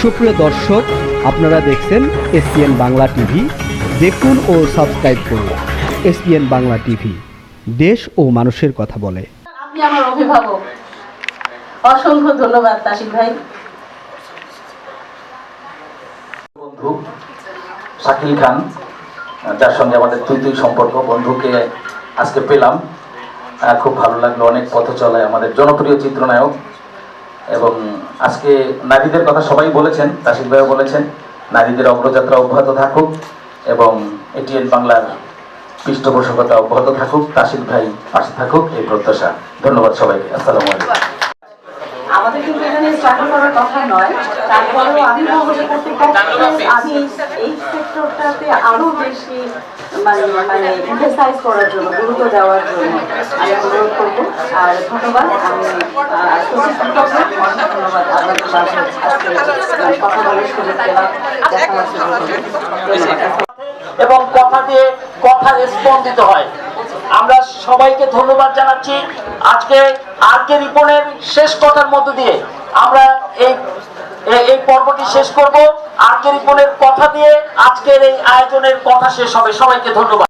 সুপ্রিয় দর্শক আপনারা দেখছেন এসপিএন বাংলা টিভি। দেখুন ও সাবস্ক্রাইব করুন এসপিএন বাংলা টিভি। দেশ ও মানুষের কথা বলে। আপনি আমার অভিভাবক। অসংখ্য ধন্যবাদ তাসিক ভাই। বন্ধু শাকিল খান যার সঙ্গে আমাদের তুই তুই সম্পর্ক। বন্ধুকে আজকে পেলাম। খুব ভালো লাগল অনেক পথ চলায় আমাদের জনপ্রিয় চিত্রনায়ক। এবং আজকে নারীদের কথা সবাই বলেছেন তাসিক ভাইও বলেছেন, নারীদের অগ্রযাত্রা অব্যাহত থাকুক এবং এটিএন বাংলার পৃষ্ঠপোষকতা অব্যাহত থাকুক তাসিক ভাই পাশে থাকুক, এই প্রত্যাশা। ধন্যবাদ সবাইকে। আসসালামু আলাইকুম। আমাদের কিন্তু এখানে স্ট্রাগল করার কথা নয়, তারপরেও আমি ভাবো যে কর্তৃপক্ষকে আমি এই সেক্টরটাতে আরও বেশি মানে মানে এক্সারসাইজ করার জন্য, গুরুত্ব দেওয়ার জন্য আমি অনুরোধ করব। আর ধন্যবাদ, আমি এবং কথা দিয়ে কথা স্পন্দিত হয়। আমরা সবাইকে ধন্যবাদ জানাচ্ছি। আজকে আজকে রিপনের শেষ কথার মধ্য দিয়ে আমরা এই, এই- এই পর্বটি শেষ করব। আজকে রিপনের কথা দিয়ে আজকের এই আয়োজনের কথা শেষ হবে। সবাইকে ধন্যবাদ।